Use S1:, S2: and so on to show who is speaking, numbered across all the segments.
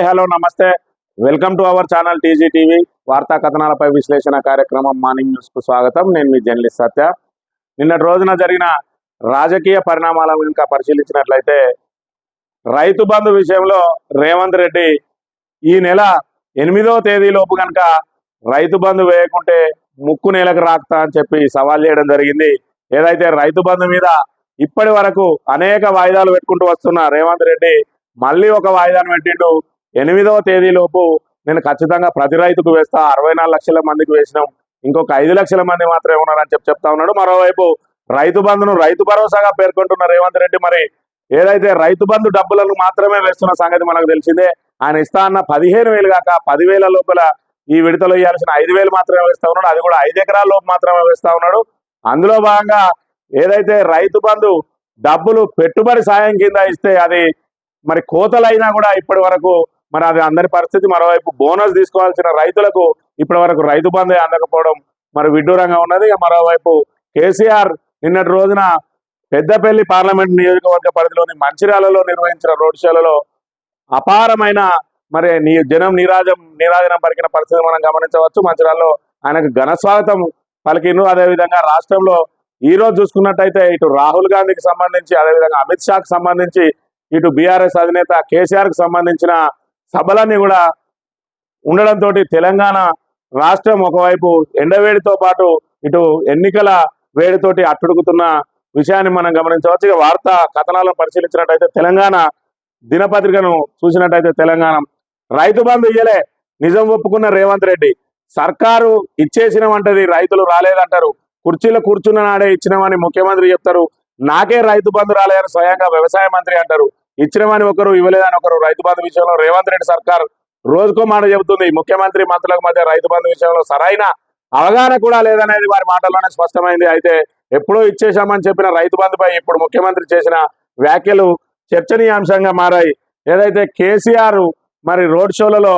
S1: Hi hello నమస్తే. Welcome to our channel TG TV వార్తా కథనాలపై విశ్లేషణ కార్యక్రమం మార్నింగ్ న్యూస్కు స్వాగతం. నేను మీ జర్నలిస్ట్ సత్య. నిన్నటి రోజున జరిగిన రాజకీయ పరిణామాలను ఇంకా పరిశీలించినట్లయితే రైతు బంధు విషయంలో రేవంత్ రెడ్డి ఈ నెల ఎనిమిదవ తేదీలోపు కనుక రైతు బంధు వేయకుంటే ముక్కు నేలకు రాక్తా అని చెప్పి సవాల్ చేయడం జరిగింది. ఏదైతే రైతు బంధు మీద ఇప్పటి వరకు అనేక వాయిదాలు పెట్టుకుంటూ వస్తున్న రేవంత్ రెడ్డి మళ్ళీ ఒక వాయిదాను పెట్టిండు. ఎనిమిదవ తేదీలోపు నేను ఖచ్చితంగా ప్రతి రైతుకు వేస్తా. అరవై నాలుగు లక్షల మందికి వేసినాం. ఇంకొక ఐదు లక్షల మంది మాత్రమే ఉన్నారని చెప్పి చెప్తా ఉన్నాడు. మరోవైపు రైతు బంధును రైతు భరోసాగా పేర్కొంటున్న రేవంత్ రెడ్డి మరి ఏదైతే రైతు బంధు డబ్బులను మాత్రమే వేస్తున్న సంగతి మనకు తెలిసిందే. ఆయన ఇస్తా అన్న పదిహేను వేలు కాక పదివేల లోపల ఈ విడతలో ఇవ్వాల్సిన ఐదు వేలు మాత్రమే వేస్తా ఉన్నాడు. అది కూడా ఐదు ఎకరాల లోపు మాత్రమే వేస్తా ఉన్నాడు. అందులో భాగంగా ఏదైతే రైతు బంధు డబ్బులు పెట్టుబడి సాయం కింద ఇస్తే అది మరి కోతలైనా కూడా ఇప్పటి వరకు మరి అది అందరి పరిస్థితి మరోవైపు బోనస్ తీసుకోవాల్సిన రైతులకు ఇప్పటి వరకు రైతు బంధు అందకపోవడం మరి విడ్డూరంగా ఉన్నది. మరోవైపు కేసీఆర్ నిన్నటి రోజున పెద్దపల్లి పార్లమెంట్ నియోజకవర్గ పరిధిలోని మంచిర్యాలలో నిర్వహించిన రోడ్ షోలలో అపారమైన మరి నీ జనం నీరాజం నీరాజనం పలికిన పరిస్థితి మనం గమనించవచ్చు. మంచిర్యాలలో ఆయనకు ఘన స్వాగతం అదేవిధంగా రాష్ట్రంలో ఈ రోజు చూసుకున్నట్టయితే ఇటు రాహుల్ గాంధీకి సంబంధించి అదేవిధంగా అమిత్ షాకి సంబంధించి ఇటు బీఆర్ఎస్ అధినేత కేసీఆర్కి సంబంధించిన సభలన్నీ కూడా ఉండడంతో తెలంగాణ రాష్ట్రం ఒకవైపు ఎండవేడితో పాటు ఇటు ఎన్నికల వేడితోటి అట్టుడుకుతున్న విషయాన్ని మనం గమనించవచ్చు. ఇక వార్తా కథనాలను పరిశీలించినట్టయితే తెలంగాణ దినపత్రికను చూసినట్టయితే తెలంగాణ రైతు బంధు ఇయ్యలే నిజం ఒప్పుకున్న రేవంత్ రెడ్డి. సర్కారు ఇచ్చేసినమంటది రైతులు రాలేదంటారు. కుర్చీలో కూర్చున్న నాడే ఇచ్చినామని ముఖ్యమంత్రి చెప్తారు. నాకే రైతు బంధు రాలేదని స్వయంగా వ్యవసాయ మంత్రి అంటారు. ఇచ్చినమని ఒకరు ఇవ్వలేదని ఒకరు. రైతు బంధు విషయంలో రేవంత్ రెడ్డి సర్కార్ రోజుకో మాట చెబుతుంది. ముఖ్యమంత్రి మంత్రులకు మధ్య రైతు బంధు విషయంలో సరైన అవగాహన కూడా లేదనేది వారి మాటల్లోనే స్పష్టమైంది. అయితే ఎప్పుడో ఇచ్చేశామని చెప్పిన రైతు బంధుపై ఇప్పుడు ముఖ్యమంత్రి చేసిన వ్యాఖ్యలు చర్చనీయాంశంగా మారాయి. ఏదైతే కేసీఆర్ మరి రోడ్ షోలలో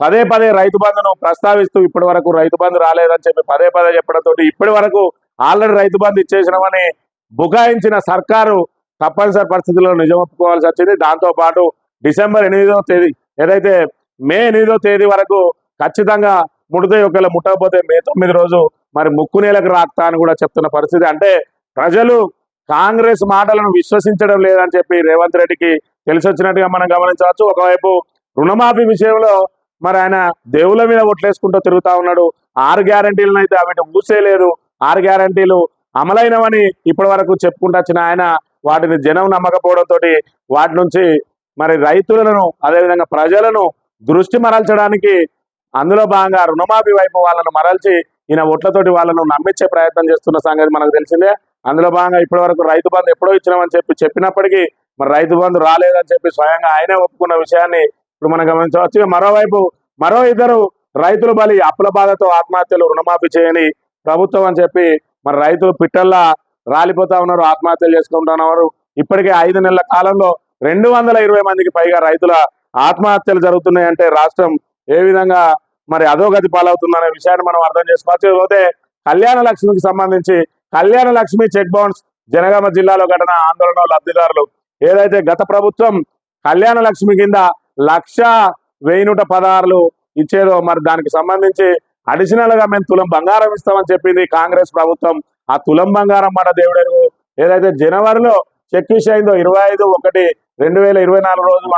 S1: పదే పదే రైతు బంధును ప్రస్తావిస్తూ ఇప్పటి వరకు రైతు బంధు రాలేదని చెప్పి పదే పదే చెప్పడంతో ఇప్పటి వరకు ఆల్రెడీ రైతు బంధు ఇచ్చేసినామని బుకాయించిన సర్కారు తప్పనిసరి పరిస్థితుల్లో నిజం ఒప్పుకోవాల్సి వచ్చింది. దాంతో పాటు డిసెంబర్ ఎనిమిదో తేదీ ఏదైతే మే ఎనిమిదో తేదీ వరకు ఖచ్చితంగా ముడితే ఒకవేళ ముట్టకపోతే మే తొమ్మిది రోజు మరి ముక్కు నేలకు రాక్తా అని కూడా చెప్తున్న పరిస్థితి. అంటే ప్రజలు కాంగ్రెస్ మాటలను విశ్వసించడం లేదని చెప్పి రేవంత్ రెడ్డికి తెలిసి వచ్చినట్టుగా మనం గమనించవచ్చు. ఒకవైపు రుణమాఫీ విషయంలో మరి ఆయన దేవుల మీద ఒట్లేసుకుంటూ తిరుగుతా ఉన్నాడు. ఆరు గ్యారంటీలను అయితే అవిటి ఊసేలేదు. ఆరు గ్యారంటీలు అమలైనవని ఇప్పటి వరకు చెప్పుకుంటూ వచ్చిన ఆయన వాటిని జనం నమ్మకపోవడంతో వాటి నుంచి మరి రైతులను అదేవిధంగా ప్రజలను దృష్టి మరల్చడానికి అందులో భాగంగా రుణమాఫీ వైపు వాళ్ళను మరల్చి ఈయన ఓట్లతోటి వాళ్ళను నమ్మించే ప్రయత్నం చేస్తున్న సంగతి మనకు తెలిసిందే. అందులో భాగంగా ఇప్పటి వరకు రైతు బంధు ఎప్పుడో ఇచ్చినామని చెప్పి చెప్పినప్పటికీ మరి రైతు బంధు రాలేదని చెప్పి స్వయంగా ఆయనే ఒప్పుకున్న విషయాన్ని ఇప్పుడు మనం గమనించవచ్చు. మరోవైపు మరో ఇద్దరు రైతులు బలి అప్పుల బాధతో ఆత్మహత్యలు రుణమాఫీ చేయని ప్రభుత్వం అని చెప్పి మరి రైతులు పిట్టల్లా రాలిపోతా ఉన్నారు ఆత్మహత్యలు చేసుకుంటున్నారు ఇప్పటికే ఐదు నెలల కాలంలో రెండు వందల ఇరవై మందికి పైగా రైతుల ఆత్మహత్యలు జరుగుతున్నాయంటే రాష్ట్రం ఏ విధంగా మరి అధోగతి పాలవుతుందనే విషయాన్ని మనం అర్థం చేసుకోవచ్చు. పోతే కళ్యాణ లక్ష్మికి సంబంధించి కళ్యాణ లక్ష్మి చెక్ బౌన్స్ జనగామ జిల్లాలో ఘటన ఆందోళన లబ్ధిదారులు. ఏదైతే గత ప్రభుత్వం కళ్యాణ లక్ష్మి కింద లక్ష వెయ్యి పదహారులు ఇచ్చేదో మరి దానికి సంబంధించి అడిషనల్గా మేము తులం బంగారం ఇస్తామని చెప్పింది కాంగ్రెస్ ప్రభుత్వం. ఆ తులం బంగారం మాట దేవుడెరుగు ఏదైతే జనవరిలో చెక్ అయిందో ఇరవై ఐదు ఒకటి రెండు వేల ఇరవై నాలుగు రోజు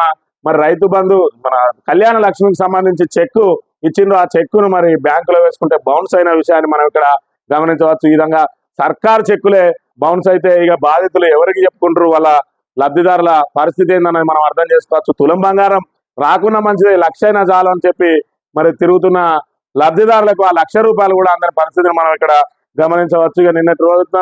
S1: మరి రైతు బంధు మన కళ్యాణ లక్ష్మికి సంబంధించి చెక్కు ఇచ్చిండ్రు. ఆ చెక్కును మరి బ్యాంకులో వేసుకుంటే బౌన్స్ అయిన విషయాన్ని మనం ఇక్కడ గమనించవచ్చు. ఈ విధంగా సర్కార్ చెక్కులే బౌన్స్ అయితే ఇక బాధితులు ఎవరికి చెప్పుకుంటారు? వాళ్ళ లబ్ధిదారుల పరిస్థితి ఏందన్నది మనం అర్థం చేసుకోవచ్చు. తులం బంగారం రాకున్నా మంచిది లక్ష అయినా చాలు అని చెప్పి మరి తిరుగుతున్న లబ్ధిదారులకు ఆ లక్ష రూపాయలు కూడా అందరి పరిస్థితిని మనం ఇక్కడ గమనించవచ్చు. ఇక నిన్నటి రోజున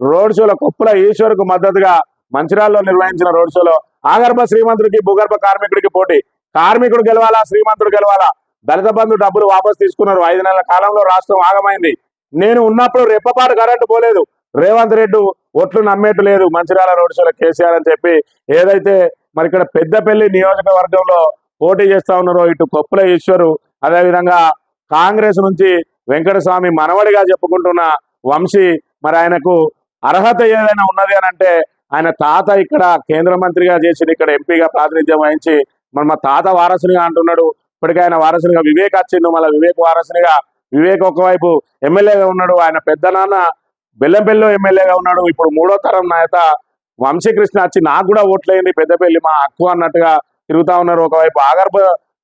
S1: రోడ్ షోలో కొప్పుల ఈశ్వర్కు మద్దతుగా మంచిరాల్లో నిర్వహించిన రోడ్ షోలో ఆగర్భ శ్రీమంతుడికి భూగర్భ కార్మికుడికి పోటీ. కార్మికుడు గెలవాలా? శ్రీమంతుడు గెలవాలా? దళిత బంధు డబ్బులు వాపసు తీసుకున్నారు. ఐదు నెలల కాలంలో రాష్ట్రం ఆగమైంది. నేను ఉన్నప్పుడు రెప్పపాటు కరెంటు పోలేదు. రేవంత్ రెడ్డి ఒట్లు నమ్మేట్టు లేదు. మంచిర్యాల రోడ్ షోలో కేసీఆర్ అని చెప్పి ఏదైతే మరి ఇక్కడ పెద్దపల్లి నియోజకవర్గంలో పోటీ చేస్తా ఉన్నారో ఇటు కొప్పుల ఈశ్వరు అదేవిధంగా కాంగ్రెస్ నుంచి వెంకటస్వామి మనవడిగా చెప్పుకుంటున్న వంశీ మరి ఆయనకు అర్హత ఏదైనా ఉన్నది అని అంటే ఆయన తాత ఇక్కడ కేంద్ర మంత్రిగా చేసిన ఇక్కడ ఎంపీగా ప్రాతినిధ్యం వహించి మన మా తాత వారసునిగా అంటున్నాడు. ఇప్పటికే ఆయన వారసునిగా వివేక్ వచ్చిండు మళ్ళీ వివేక్ వారసునిగా వివేక్ ఒకవైపు ఎమ్మెల్యేగా ఉన్నాడు ఆయన పెద్ద నాన్న బెల్లంపల్లిలో ఎమ్మెల్యేగా ఉన్నాడు. ఇప్పుడు మూడో తరం నాయత వంశీకృష్ణ వచ్చి నాకు కూడా ఓట్లేయండి పెద్దపల్లి మా అక్కు అన్నట్టుగా తిరుగుతా ఉన్నారు. ఒకవైపు ఆగర్భ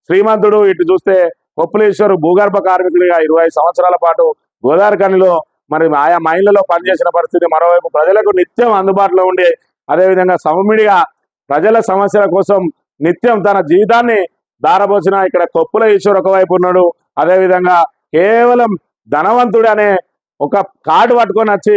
S1: శ్రీమంతుడు ఇటు చూస్తే కొప్పులేశ్వరు భూగర్భ కార్మికుడిగా ఇరవై సంవత్సరాల పాటు గోదావరిఖనిలో మరి ఆయా మైళ్ళలో పనిచేసిన పరిస్థితి మరోవైపు ప్రజలకు నిత్యం అందుబాటులో ఉండి అదేవిధంగా సౌమిడిగా ప్రజల సమస్యల కోసం నిత్యం తన జీవితాన్ని దారబోసిన ఇక్కడ కొప్పుల ఈశ్వర్ ఒకవైపు ఉన్నాడు. అదేవిధంగా కేవలం ధనవంతుడు అనే ఒక కార్డు పట్టుకొని వచ్చి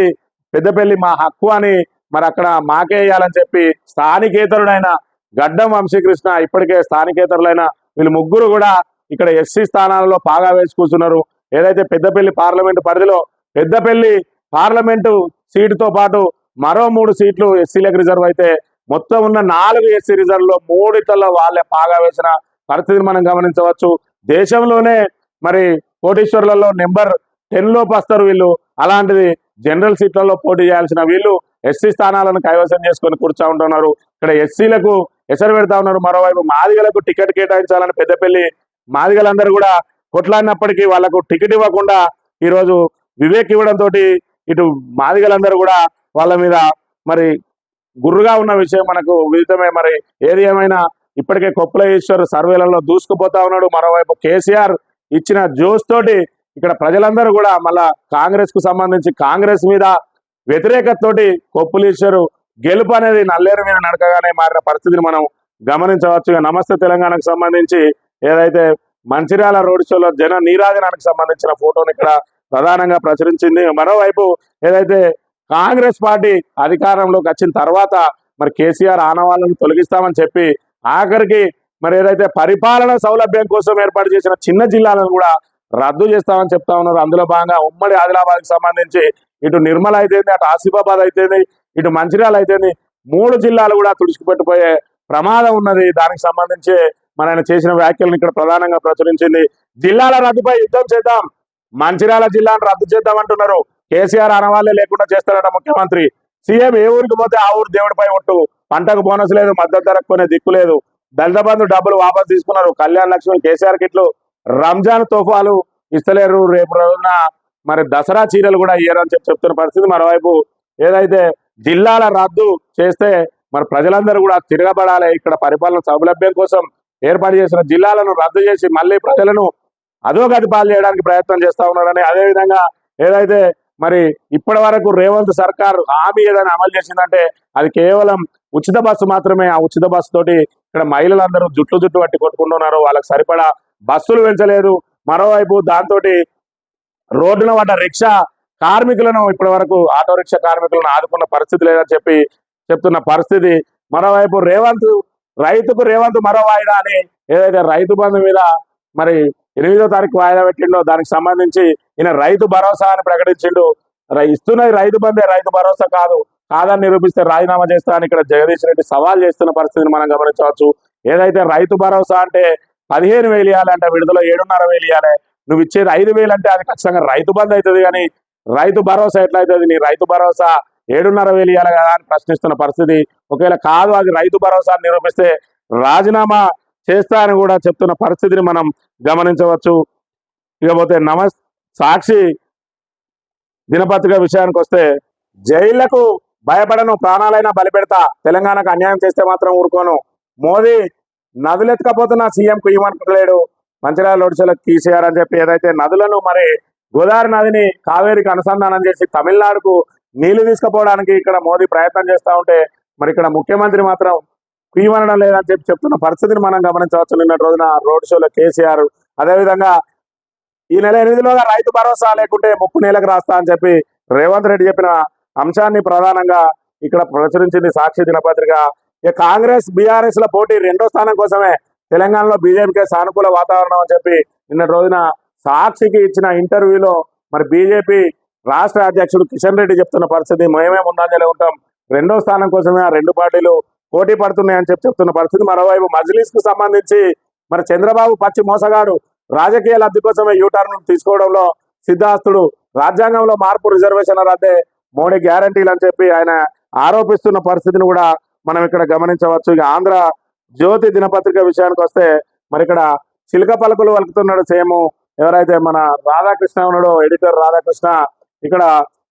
S1: పెద్దపల్లి మా హక్కు అని మరి అక్కడ మాకే వేయాలని చెప్పి స్థానికేతరుడైన గడ్డం వంశీకృష్ణ ఇప్పటికే స్థానికేతరులైన వీళ్ళు ముగ్గురు కూడా ఇక్కడ ఎస్సీ స్థానాలలో పాగా వేసి కూర్చున్నారు. ఏదైతే పెద్దపల్లి పార్లమెంటు పరిధిలో పెద్దపల్లి పార్లమెంటు సీటుతో పాటు మరో మూడు సీట్లు ఎస్సీలకు రిజర్వ్ అయితే మొత్తం ఉన్న నాలుగు ఎస్సీ రిజర్వ్లో మూడిట్లలో వాళ్ళే పాగా వేసిన పరిస్థితిని మనం గమనించవచ్చు. దేశంలోనే మరి కోటీశ్వర్లలో నెంబర్ టెన్ లోపు వస్తారు వీళ్ళు. అలాంటిది జనరల్ సీట్లలో పోటీ చేయాల్సిన వీళ్ళు ఎస్సీ స్థానాలను కైవసం చేసుకొని కూర్చో ఉంటున్నారు. ఇక్కడ ఎస్సీలకు ఎసరు పెడతా ఉన్నారు. మరోవైపు మాదిగలకు టికెట్ కేటాయించాలని పెద్దపల్లి మాదిగలందరూ కూడా కొట్లాడినప్పటికీ వాళ్ళకు టికెట్ ఇవ్వకుండా ఈరోజు వివేక్ ఇవ్వడం తోటి ఇటు మాదిగలందరూ కూడా వాళ్ళ మీద మరి గుర్రుగా ఉన్న విషయం మనకు విదితమే. మరి ఏది ఏమైనా ఇప్పటికే కొప్పుల ఈశ్వర్ సర్వేలలో దూసుకుపోతా ఉన్నాడు. మరోవైపు కేసీఆర్ ఇచ్చిన జోష్ తోటి ఇక్కడ ప్రజలందరూ కూడా మళ్ళా కాంగ్రెస్కు సంబంధించి కాంగ్రెస్ మీద వ్యతిరేకతతోటి కొప్పులీశ్వరు గెలుపు అనేది నల్లేరు మీద నడకగానే మారిన పరిస్థితిని మనం గమనించవచ్చు. నమస్తే తెలంగాణకు సంబంధించి ఏదైతే మంచిర్యాల రోడ్ షోలో జన నీరాజనానికి సంబంధించిన ఫోటోని ఇక్కడ ప్రధానంగా ప్రచురించింది. మరోవైపు ఏదైతే కాంగ్రెస్ పార్టీ అధికారంలోకి వచ్చిన తర్వాత మరి కేసీఆర్ ఆనవాళ్ళను తొలగిస్తామని చెప్పి ఆఖరికి మరి ఏదైతే పరిపాలన సౌలభ్యం కోసం ఏర్పాటు చేసిన చిన్న జిల్లాలను కూడా రద్దు చేస్తామని చెప్తా ఉన్నారు. అందులో భాగంగా ఉమ్మడి ఆదిలాబాద్కి సంబంధించి ఇటు నిర్మల్ అయితేంది అటు ఆసిఫాబాద్ అయితేంది ఇటు మంచిర్యాల అయితేంది మూడు జిల్లాలు కూడా తుడిచిపెట్టిపోయే ప్రమాదం ఉన్నది. దానికి సంబంధించి మన ఆయన చేసిన వ్యాఖ్యలను ఇక్కడ ప్రధానంగా ప్రచురించింది. జిల్లాల రద్దుపై యుద్ధం చేద్దాం. మంచిర్యాల జిల్లాను రద్దు చేద్దాం అంటున్నారు. కేసీఆర్ అనవాళ్ళే లేకుండా చేస్తారట ముఖ్యమంత్రి. సీఎం ఏ ఊరికి పోతే ఆ ఊరు దేవుడిపై ఒట్టు. పంటకు బోనస్ లేదు మద్దతు ధరకు కొనే దిక్కు లేదు. దళిత బంధు డబ్బులు వాపసు తీసుకున్నారు. కళ్యాణ్ లక్ష్మి కేసీఆర్ కిట్లు రంజాన్ తోఫాలు ఇస్తలేరు. రేపు రోజున మరి దసరా చీరలు కూడా ఇయ్యరు అని చెప్పి చెప్తున్న పరిస్థితి మరోవైపు ఏదైతే జిల్లాల రద్దు చేస్తే మరి ప్రజలందరూ కూడా తిరగబడాలి. ఇక్కడ పరిపాలన సౌలభ్యం కోసం ఏర్పాటు చేసిన జిల్లాలను రద్దు చేసి మళ్ళీ ప్రజలను అధోగతి పాలు చేయడానికి ప్రయత్నం చేస్తా ఉన్నారని అదేవిధంగా ఏదైతే మరి ఇప్పటి వరకు రేవంత్ సర్కార్ హామీ ఏదైనా అమలు చేసిందంటే అది కేవలం ఉచిత బస్సు మాత్రమే ఆ ఉచిత బస్సు తోటి ఇక్కడ మహిళలందరూ జుట్లు జుట్టు పట్టి కొట్టుకుంటున్నారు వాళ్ళకి సరిపడా బస్సులు పెంచలేదు మరోవైపు దాంతో రోడ్డున పడ్డ రిక్షా కార్మికులను ఇప్పటి వరకు ఆటో రిక్షా కార్మికులను ఆదుకున్న పరిస్థితి లేదని చెప్పి చెప్తున్న పరిస్థితి. మరోవైపు రేవంత్ రైతుకు రేవంత్ మరో వాయిదా అని ఏదైతే రైతు బంధు మీద మరి ఎనిమిదో తారీఖు వాయిదా పెట్టిండో దానికి సంబంధించి ఈయన రైతు భరోసా అని ప్రకటించిండు. ఇస్తున్నది రైతు బంధే రైతు భరోసా కాదు కాదని నిరూపిస్తే రాజీనామా చేస్తా ఇక్కడ జగదీష్ రెడ్డి సవాల్ చేస్తున్న పరిస్థితిని మనం గమనించవచ్చు. ఏదైతే రైతు భరోసా అంటే పదిహేను వేలు ఇవ్వాలంటే విడుదల ఏడున్నర వేలు ఇవ్వాలి నువ్వు ఇచ్చేది ఐదు వేలు అంటే అది ఖచ్చితంగా రైతు బంధు అవుతుంది కానీ రైతు భరోసా ఎట్లా అవుతుంది నీ రైతు భరోసా ఏడున్నర వేలు ఇవ్వాలి కదా అని ప్రశ్నిస్తున్న పరిస్థితి. ఒకవేళ కాదు అది రైతు భరోసా నిరూపిస్తే రాజీనామా చేస్తా అని కూడా చెప్తున్న పరిస్థితిని మనం గమనించవచ్చు. ఇకపోతే నమ సాక్షి దినపత్రిక విషయానికి వస్తే జైళ్ళకు భయపడను ప్రాణాలైనా బలిపెడతా తెలంగాణకు అన్యాయం చేస్తే మాత్రం ఊరుకోను. మోదీ నదులెత్తకపోతున్న సీఎం కుయ్యమనుకోలేడు మంచిర్యాల లోడిసెల తీసేయారు అని చెప్పి ఏదైతే నదులను మరి గోదావరి నదిని కావేరికి అనుసంధానం చేసి తమిళనాడుకు నీళ్ళు తీసుకుపోవడానికి ఇక్కడ మోదీ ప్రయత్నం చేస్తా ఉంటే మరి ఇక్కడ ముఖ్యమంత్రి మాత్రం కుయ్యమనడం లేదని చెప్పి చెప్తున్న పరిస్థితిని మనం గమనించవచ్చు. నిన్న రోజున రోడ్ షోలో కేసీఆర్ అదేవిధంగా ఈ నెల ఎనిమిదిలోగా రైతు భరోసా లేకుంటే ముప్పు నెలకు రాస్తా అని చెప్పి రేవంత్ రెడ్డి చెప్పిన అంశాన్ని ప్రధానంగా ఇక్కడ ప్రచురించింది సాక్షి దినపత్రిక. ఇక కాంగ్రెస్ బీఆర్ఎస్ ల పోటీ రెండో స్థానం కోసమే తెలంగాణలో బీజేపీకి సానుకూల వాతావరణం అని చెప్పి నిన్న రోజున సాక్షికి ఇచ్చిన ఇంటర్వ్యూలో మరి బీజేపీ రాష్ట్ర అధ్యక్షుడు కిషన్ రెడ్డి చెప్తున్న పరిస్థితి మేమే ముందంజలో ఉంటాం. రెండో స్థానం కోసమే ఆ రెండు పార్టీలు పోటీ పడుతున్నాయని చెప్పి చెప్తున్న పరిస్థితి. మరోవైపు మజ్లీస్కు సంబంధించి మరి చంద్రబాబు పచ్చి మోసగాడు. రాజకీయ లబ్ధి కోసమే యూటర్న్ తీసుకోవడంలో సిద్ధాస్తుడు రాజ్యాంగంలో మార్పు రిజర్వేషన్ రద్దే మోడీ గ్యారంటీలు అని చెప్పి ఆయన ఆరోపిస్తున్న పరిస్థితిని కూడా మనం ఇక్కడ గమనించవచ్చు. ఇక ఆంధ్ర జ్యోతి దినపత్రిక విషయానికి వస్తే మరి ఇక్కడ చిలక పలుకులు వలుకుతున్నాడు సేము ఎవరైతే మన రాధాకృష్ణ ఉన్నాడో ఎడిటర్ రాధాకృష్ణ ఇక్కడ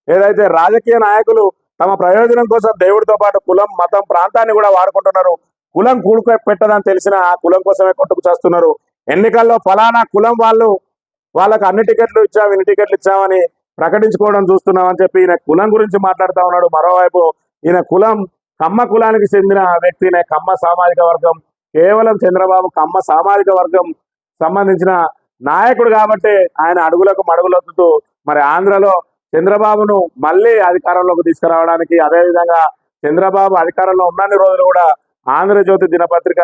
S1: ఏదైతే రాజకీయ నాయకులు తమ ప్రయోజనం కోసం దేవుడితో పాటు కులం మతం ప్రాంతాన్ని కూడా వాడుకుంటున్నారు కులం కూడుకు పెట్టదని తెలిసిన ఆ కులం కోసమే కొట్టుకు చేస్తున్నారు. ఎన్నికల్లో ఫలానా కులం వాళ్ళు వాళ్ళకు అన్ని టికెట్లు ఇచ్చాం ఇన్ని టికెట్లు ఇచ్చామని ప్రకటించుకోవడం చూస్తున్నామని చెప్పి ఈయన కులం గురించి మాట్లాడుతా ఉన్నాడు. మరోవైపు ఈయన కులం కమ్మ కులానికి చెందిన వ్యక్తినే కమ్మ సామాజిక వర్గం కేవలం చంద్రబాబు కమ్మ సామాజిక వర్గం సంబంధించిన నాయకుడు కాబట్టి ఆయన అడుగులకు మడుగులొద్దుతూ మరి ఆంధ్రలో చంద్రబాబును మళ్ళీ అధికారంలోకి తీసుకురావడానికి అదేవిధంగా చంద్రబాబు అధికారంలో ఉన్నన్ని రోజులు కూడా ఆంధ్రజ్యోతి దినపత్రిక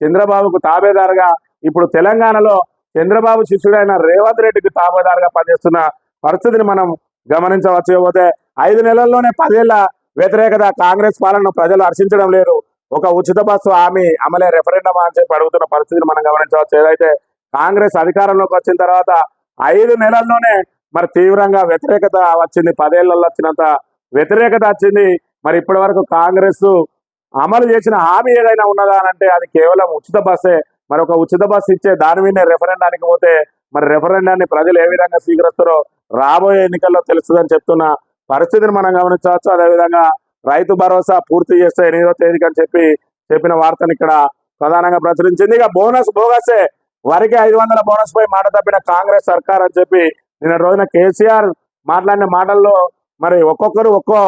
S1: చంద్రబాబుకు తాబేదారుగా ఇప్పుడు తెలంగాణలో చంద్రబాబు శిష్యుడైన రేవంత్ రెడ్డికి తాబేదారుగా పనిచేస్తున్న పరిస్థితిని మనం గమనించవచ్చు. పోతే ఐదు నెలల్లోనే పదేళ్ళ వ్యతిరేకత కాంగ్రెస్ పాలనను ప్రజలు హర్షించడం లేరు ఒక ఉచిత బస్సు హామీ అమలే రెఫరెండం అని చెప్పి అడుగుతున్న పరిస్థితిని మనం గమనించవచ్చు. ఏదైతే కాంగ్రెస్ అధికారంలోకి వచ్చిన తర్వాత ఐదు నెలల్లోనే మరి తీవ్రంగా వ్యతిరేకత వచ్చింది. పదేళ్ళలో వచ్చినంత వ్యతిరేకత వచ్చింది. మరి ఇప్పటి వరకు కాంగ్రెస్ అమలు చేసిన హామీ ఏదైనా ఉన్నదా అని అంటే అది కేవలం ఉచిత బస్సే. మరి ఒక ఉచిత బస్సు ఇచ్చే దాని మీదనే రెఫరెండానికి పోతే మరి రెఫరెండాన్ని ప్రజలు ఏ విధంగా స్వీకరిస్తారో రాబోయే ఎన్నికల్లో తెలుస్తుందని చెప్తున్న. పరిస్థితిని మనం గమనించవచ్చు. అదేవిధంగా రైతు భరోసా పూర్తి చేస్తే ఎనిమిదో తేదీకి అని చెప్పి చెప్పిన వార్తను ఇక్కడ ప్రధానంగా ప్రచురించింది. ఇక బోనస్ బోగసే. వరికి ఐదు వందల బోనస్ పై మాట తప్పిన కాంగ్రెస్ సర్కార్ అని చెప్పి నిన్న రోజున కేసీఆర్ మాట్లాడిన మాటల్లో మరి ఒక్కొక్కరు ఒక్కో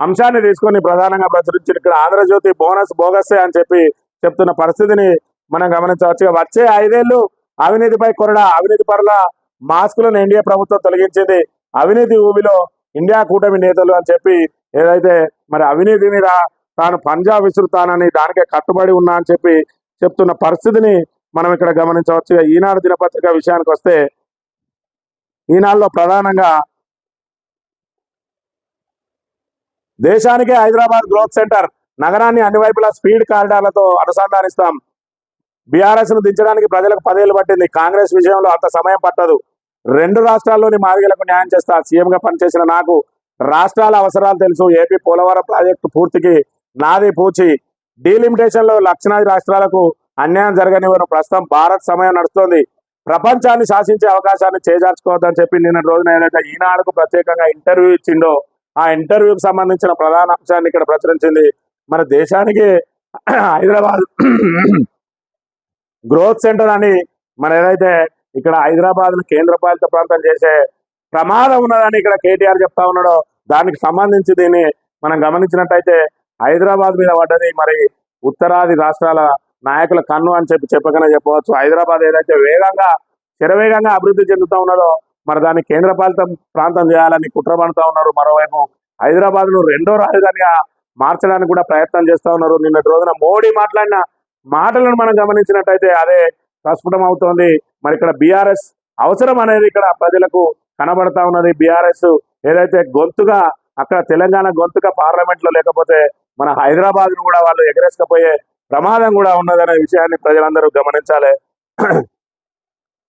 S1: అంశాన్ని తీసుకొని ప్రధానంగా ప్రచురించారు. ఇక్కడ ఆంధ్రజ్యోతి బోనస్ బోగస్సే అని చెప్పి చెప్తున్న పరిస్థితిని మనం గమనించవచ్చు వచ్చే ఐదేళ్ళు అవినీతిపై కొరడా అవినీతి పరుల మాస్కులను ఎన్డీఏ ప్రభుత్వం తొలగించింది. అవినీతి ఊబిలో ఇండియా కూటమి నేతలు అని చెప్పి ఏదైతే మరి అవినీతి మీద తాను పంజాబ్ విసురుతానని దానికే కట్టుబడి ఉన్నా అని చెప్పి చెప్తున్న పరిస్థితిని మనం ఇక్కడ గమనించవచ్చు ఈనాడు దినపత్రిక విషయానికి వస్తే ఈనాళ్ళలో ప్రధానంగా దేశానికే హైదరాబాద్ గ్రోత్ సెంటర్ నగరాన్ని అన్ని వైపులా స్పీడ్ కారిడార్లతో అనుసంధానిస్తాం. బీఆర్ఎస్ను దించడానికి ప్రజలకు పదేళ్ళు పట్టింది. కాంగ్రెస్ విషయంలో అంత సమయం పట్టదు. రెండు రాష్ట్రాల్లోని మాదిగలకు న్యాయం చేస్తా సీఎంగా పనిచేసిన నాకు రాష్ట్రాల అవసరాలు తెలుసు. ఏపీ పోలవరం ప్రాజెక్టు పూర్తికి నాది పూచి. డీలిమిటేషన్లో రాష్ట్రాలకు అన్యాయం జరగనివ్వను. ప్రస్తుతం భారత్ సమయం నడుస్తోంది. ప్రపంచాన్ని శాసించే అవకాశాన్ని చేజార్చుకోవద్దని చెప్పి నిన్న రోజున ఏదైతే ఈనాడుకు ప్రత్యేకంగా ఇంటర్వ్యూ ఇచ్చిండో ఆ ఇంటర్వ్యూకి సంబంధించిన ప్రధాన అంశాన్ని ఇక్కడ ప్రచురించింది మన దేశానికి హైదరాబాద్ గ్రోత్ సెంటర్ అని మన ఏదైతే ఇక్కడ హైదరాబాద్ను ప్రాంతం చేసే ప్రమాదం ఉన్నదని ఇక్కడ కేటీఆర్ చెప్తా ఉన్నాడో దానికి సంబంధించి దీన్ని మనం గమనించినట్టయితే హైదరాబాద్ మీద పడ్డది మరి ఉత్తరాది రాష్ట్రాల నాయకుల కన్ను అని చెప్పి చెప్పకనే చెప్పవచ్చు. హైదరాబాద్ ఏదైతే వేగంగా శరవేగంగా అభివృద్ధి చెందుతా ఉన్నదో మరి దాన్ని కేంద్ర పాలితం ప్రాంతం చేయాలని కుట్ర పడుతూ ఉన్నారు. మరోవైపు హైదరాబాద్ను రెండో రాజధానిగా మార్చడానికి కూడా ప్రయత్నం చేస్తా ఉన్నారు. నిన్నటి రోజున మోడీ మాట్లాడిన మాటలను మనం గమనించినట్టయితే అదే ప్రస్ఫుటం అవుతోంది. మరి ఇక్కడ బీఆర్ఎస్ అవసరం అనేది ఇక్కడ ప్రజలకు కనబడతా ఉన్నది. బీఆర్ఎస్ ఏదైతే గొంతుగా అక్కడ తెలంగాణ గొంతుగా పార్లమెంట్లో లేకపోతే మన హైదరాబాద్ను కూడా వాళ్ళు ఎగరేసుకపోయే ప్రమాదం కూడా ఉన్నదనే విషయాన్ని ప్రజలందరూ గమనించాలి.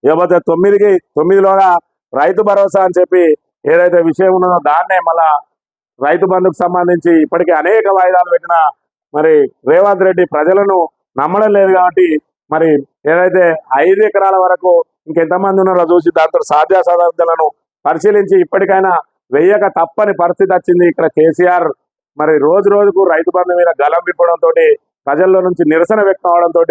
S1: ఇకపోతే తొమ్మిదికి తొమ్మిదిలోగా రైతు భరోసా అని చెప్పి ఏదైతే విషయం ఉన్నదో దాన్నే మళ్ళా రైతు బంధుకు సంబంధించి ఇప్పటికే అనేక వాయిదాలు పెట్టిన మరి రేవంత్ రెడ్డి ప్రజలను నమ్మడం లేదు కాబట్టి మరి ఏదైతే ఐదు ఎకరాల వరకు ఇంకెంతమంది ఉన్నారో చూసి దాంతో సాధ్యాసాధ్యాలను పరిశీలించి ఇప్పటికైనా వెయ్యక తప్పని పరిస్థితి వచ్చింది ఇక్కడ కేసీఆర్. మరి రోజు రోజుకు రైతు బంధు మీద గలం విప్పడంతో ప్రజల్లో నుంచి నిరసన వ్యక్తం అవడంతో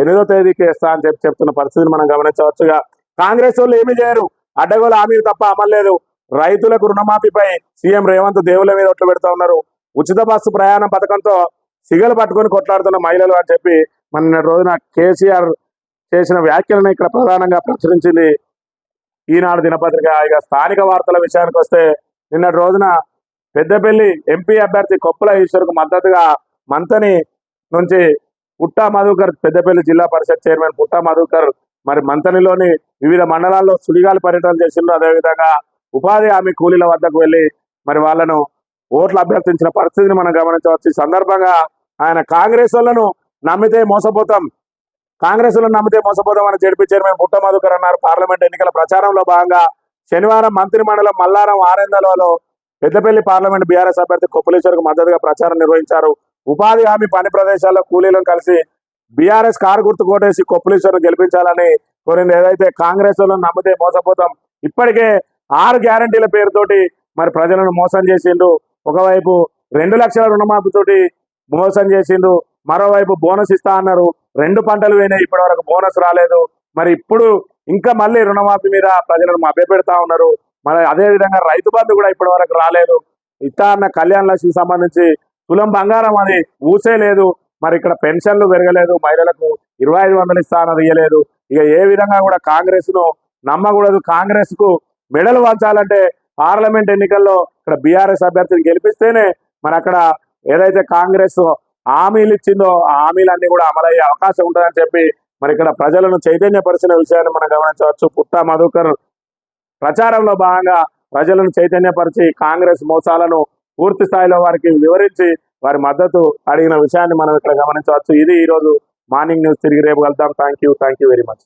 S1: ఎనిమిదో తేదీకి ఇస్తా అని చెప్పి చెప్తున్న పరిస్థితిని మనం గమనించవచ్చుగా. కాంగ్రెస్ వాళ్ళు ఏమీ చేయరు. అడ్డగోలు హామీలు తప్ప అమలు రైతులకు రుణమాఫీపై సీఎం రేవంత్ దేవుల మీద ఒట్లు పెడతా ఉన్నారు. ఉచిత బస్సు ప్రయాణం పథకంతో సిగలు పట్టుకొని కొట్లాడుతున్న మహిళలు అని చెప్పి మన రోజున కేసీఆర్ చేసిన వ్యాఖ్యలను ఇక్కడ ప్రధానంగా ప్రచురించింది. ఈనాడు దినపత్రిక ఇక స్థానిక వార్తల విషయానికి వస్తే నిన్నటి రోజున పెద్దపల్లి ఎంపీ అభ్యర్థి కొప్పుల ఈశ్వర్కు మద్దతుగా మంతని నుంచి పుట్టా మధుకర్ పెద్దపల్లి జిల్లా పరిషత్ చైర్మన్ పుట్టా మధుకర్ మరి మంతనిలోని వివిధ మండలాల్లో సుడిగాలి పర్యటన చేసిండ్రు. అదేవిధంగా ఉపాధి హామీ కూలీల వద్దకు వెళ్ళి మరి వాళ్ళను ఓట్లు అభ్యర్థించిన పరిస్థితిని మనం గమనించవచ్చు. ఈ సందర్భంగా ఆయన కాంగ్రెస్ వాళ్ళను నమ్మితే మోసపోతాం. కాంగ్రెస్లను నమ్మితే మోసపోతాం అని జడ్పీ చైర్మన్ పుట్ట మధుకర్ అన్నారు. పార్లమెంట్ ఎన్నికల ప్రచారంలో భాగంగా శనివారం మంత్రి మండలం మల్లారం ఆరేందలలో పెద్దపల్లి పార్లమెంట్ బీఆర్ఎస్ అభ్యర్థి కొప్పలేశ్వర్కు మద్దతుగా ప్రచారం నిర్వహించారు. ఉపాధి హామీ పని ప్రదేశాల్లో కూలీలను కలిసి బీఆర్ఎస్ కారు గుర్తు కోటేసి కొప్పులీశ్వరం గెలిపించాలని కోరింది. ఏదైతే కాంగ్రెస్ వాళ్ళని నమ్మితే మోసపోతాం. ఇప్పటికే ఆరు గ్యారంటీల పేరుతోటి మరి ప్రజలను మోసం చేసిండు. ఒకవైపు రెండు లక్షల రుణమాఫీతోటి మోసం చేసిండు. మరోవైపు బోనస్ ఇస్తా అన్నారు. రెండు పంటలు పోయినాయి ఇప్పటి వరకు బోనస్ రాలేదు. మరి ఇప్పుడు ఇంకా మళ్ళీ రుణమాఫీ మీద ప్రజలను మభ్యపెడతా ఉన్నారు. మరి అదే విధంగా రైతు బంధు కూడా ఇప్పటి వరకు రాలేదు. ఇస్తా అన్న కళ్యాణ లక్ష్మికి సంబంధించి తులం బంగారం అది ఊసే లేదు. మరి ఇక్కడ పెన్షన్లు పెరగలేదు. మహిళలకు ఇరవై ఐదు వందలు ఇస్తానని ఇయ్యలేదు. ఇక ఏ విధంగా కూడా కాంగ్రెస్ను నమ్మకూడదు. కాంగ్రెస్కు మెడలు వంచాలంటే పార్లమెంట్ ఎన్నికల్లో ఇక్కడ బీఆర్ఎస్ అభ్యర్థిని గెలిపిస్తేనే మరి అక్కడ ఏదైతే కాంగ్రెస్ హామీలు ఇచ్చిందో ఆ హామీలన్నీ కూడా అమలయ్యే అవకాశం ఉంటుందని చెప్పి మరి ఇక్కడ ప్రజలను చైతన్యపరిచిన విషయాన్ని మనం గమనించవచ్చు. పుట్ట మధుకర్ ప్రచారంలో భాగంగా ప్రజలను చైతన్యపరిచి కాంగ్రెస్ మోసాలను పూర్తి స్థాయిలో వారికి వివరించి వారి మద్దతు అడిగిన విషయాన్ని మనం ఇక్కడ గమనించవచ్చు. ఇది ఈ రోజు మార్నింగ్ న్యూస్. తిరిగి రేపు వెళ్దాం thank you thank you very much